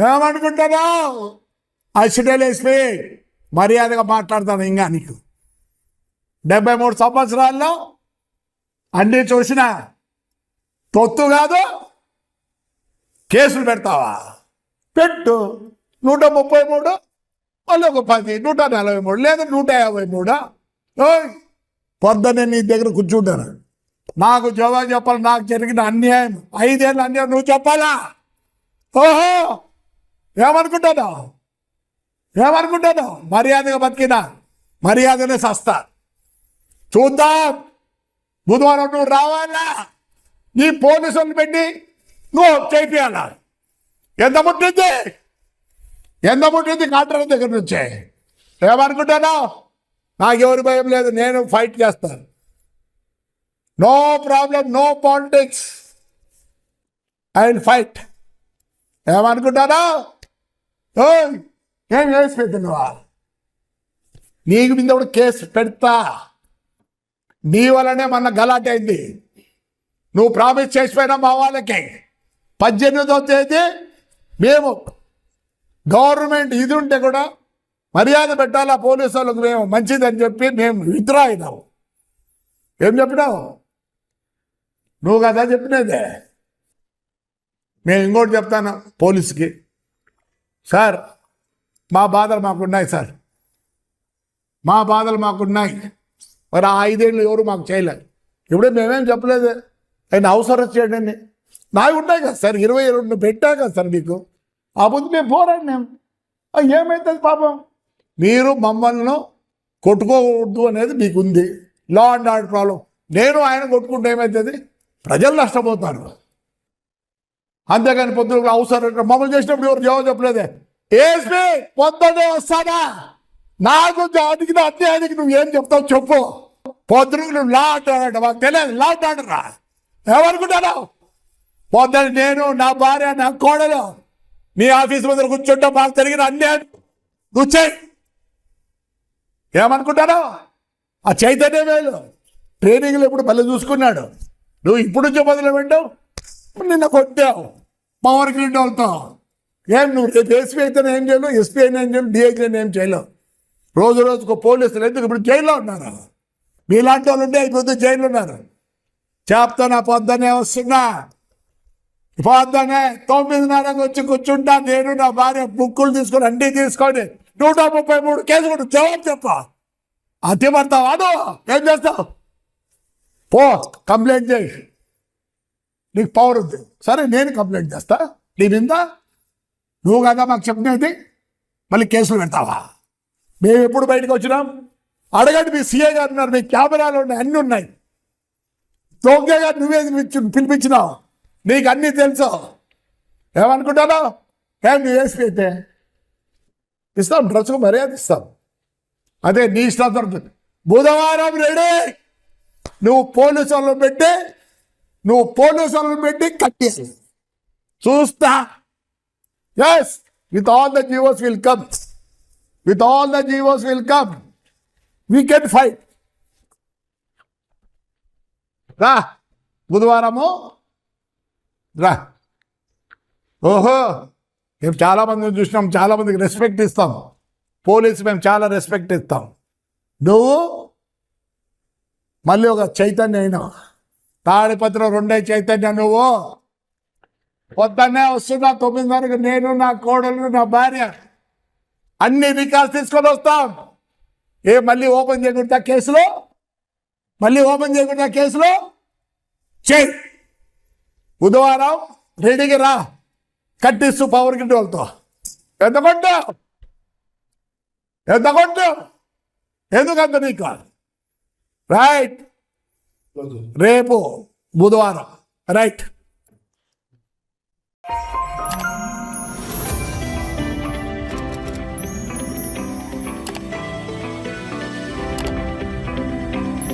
ఏమనుకుంటున్నావు అసిడల్ మర్యాదగా మాట్లాడతాను ఇంకా నీకు. డెబ్బై మూడు సంవత్సరాల్లో అన్నీ చూసిన తొత్తు కాదు కేసులు పెడతావా? పెట్టు. నూట ముప్పై మూడు మళ్ళీ ఒక పది నూట నలభై మూడు లేదా నూట యాభై మూడు? ఓయ్ పొద్దున్నే నీ దగ్గర కూర్చుంటాను. నాకు జవాబు చెప్పాలి నాకు జరిగిన అన్యాయం. ఐదేళ్ళు అన్యాయం నువ్వు చెప్పాలా? ఓహో! ఏమనుకుంటాను? ఏమనుకుంటాను? మర్యాదగా బతికినా మర్యాదనే సస్తా. చూద్దాం. బుధవారం నువ్వు రావాలా? నీ పోలీసులు పెట్టి నువ్వు చేపియాలా? ఎంత ముట్టింది ఎంత ముట్టింది కాంట్రాక్ట్ దగ్గర నుంచే? ఏమనుకుంటాను? నాకెవరి భయం లేదు నేను ఫైట్ చేస్తాను no problem no politics. I will fight. ఏమనుకుంటానా? ఏం కేసు పెట్టినవా? నీకు మీద కూడా కేసు పెడతా. నీ వల్లనే మన గలాట్ అయింది. నువ్వు ప్రామిస్ చేసిపోయినా మా వాళ్ళకి. పద్దెనిమిదో తేదీ మేము గవర్నమెంట్ ఇది ఉంటే కూడా మర్యాద పెట్టాలా పోలీసు వాళ్ళకి మేము? మంచిదని చెప్పి మేము విత్డ్రా అయినాము. ఏం చెప్పినావు? నువ్వు కదా చెప్పినదే. మేము ఇంకోటి చెప్తాను పోలీసుకి. సార్ మా బాధలు మాకున్నాయి సార్. మా బాధలు మాకున్నాయి. మరి ఆ ఐదేళ్ళు ఎవరు మాకు చేయలేదు. ఇప్పుడు మేమేం చెప్పలేదు. ఆయన అవసరం చేయండి నావి ఉన్నాయి కదా సార్ ఇరవై రెండు పెట్టా కదా సార్ మీకు. ఆ ముందు మేము పోరాడినాం. మేము ఏమవుతుంది పాపం? మీరు మమ్మల్ని కొట్టుకోకూడదు అనేది మీకు ఉంది లా అండ్ ఆర్డర్ ప్రాబ్లం నేను ఆయన కొట్టుకుంటే ఏమవుతుంది ప్రజలు నష్టపోతారు. అంతేగాని పొద్దున అవసరం మమ్మల్ని చేసినప్పుడు ఎవరు జవాబు చెప్పలేదే. ఏసీ పొద్దునే వస్తానా? నాకు అడిగిన అన్యాయానికి నువ్వు ఏం చెప్తావు చెప్పు. పొద్దున నువ్వు లా అంటాడంట మాకు తెలియదు. లా అంటాడరా ఏమనుకుంటాను పొద్దున నేను నా భార్య నా కోడలు నీ ఆఫీస్ ముందర కూర్చుంటా మాకు జరిగిన అన్యాయం. నువ్వు చేయి ఏమనుకుంటాను ఆ చైతన్యం వేలు ట్రైనింగ్లో ఇప్పుడు మళ్ళీ చూసుకున్నాడు. నువ్వు ఇప్పుడు నుంచి మొదలు పెట్టావు నిన్న కొట్టావు. పవర్ గ్రిడ్ వాళ్ళతో ఏం నువ్వు రేపు ఎస్పీ అయితే ఏం చేయలేవు? ఎస్పీ అయినా ఏం చేయలేవు? డిఐజీ ఏం చేయలేవు? రోజు రోజుకు పోలీసులు ఎందుకు ఇప్పుడు జైల్లో ఉన్నారు? మీలాంటి వాళ్ళు ఉంటే ఇప్పుడు జైల్లో ఉన్నారు? చెప్తానా పొద్దునే వస్తున్నా. పొద్దునే తొమ్మిదిన్నరకు వచ్చి కూర్చుంటా. నేను నా భార్య బుక్కులు తీసుకొని అన్నీ తీసుకొని నూట ముప్పై మూడు కేసు కూడా జవాబు చెప్ప. అతి పడతావా ఏం చేస్తావు? పో కంప్లైంట్ చేయి. నీకు పవర్ ఉంది. సరే నేను కంప్లైంట్ చేస్తా. నీ మీద నువ్వు కదా మాకు చెప్పినది? మళ్ళీ కేసులు పెడతావా? మేము ఎప్పుడు బయటకు వచ్చినాం? అడగండి మీ సీఏ గారు ఉన్నారు మీ కెమెరాలు ఉన్నాయి అన్నీ ఉన్నాయి. దొంగగా నువ్వే పిలిపించినావు. నీకు అన్నీ తెలుసు. ఏమనుకుంటాను? ఏం నువ్వు వేసి అయితే? ఇస్తాం డ్రెస్కు మర్యాద ఇస్తాం. అదే నీ ఇష్టం దొరుకుతుంది బుధవారం రెడీ నువ్వు పోలీసు వాళ్ళు పెట్టి నువ్వు పోలీసులను పెట్టి కట్టేసి చూస్తా? Yes with all the GOs will come with all the GOs will come we can fight రా బుధవారము. రా. ఓహో మేము చాలామందిని చూసినాం చాలా మందికి రెస్పెక్ట్ ఇస్తాం. పోలీసు మేము చాలా రెస్పెక్ట్ ఇస్తాం. నువ్వు మళ్ళీ ఒక చైతన్య అయినావు? తాడిపత్రం రెండే చైతన్య నువ్వు. పొద్దున్నే వస్తున్నా తొమ్మిదిన్నరకు నేను నా కోడలు నా భార్య. అన్ని రికార్డ్స్ తీసుకొని వస్తాం. ఏ మళ్ళీ ఓపెన్ చేయకుండా కేసులో? మళ్ళీ ఓపెన్ చేయకుండా కేసులో? చెయ్యి బుధవారం రెడీకి రా. కట్టిస్తూ పవర్ గిట్టి వాళ్ళతో ఎంత కొట్టు? ఎంత కొట్టు? ఎందుకంత నీకు? రైట్ రేపు బుధవారం right.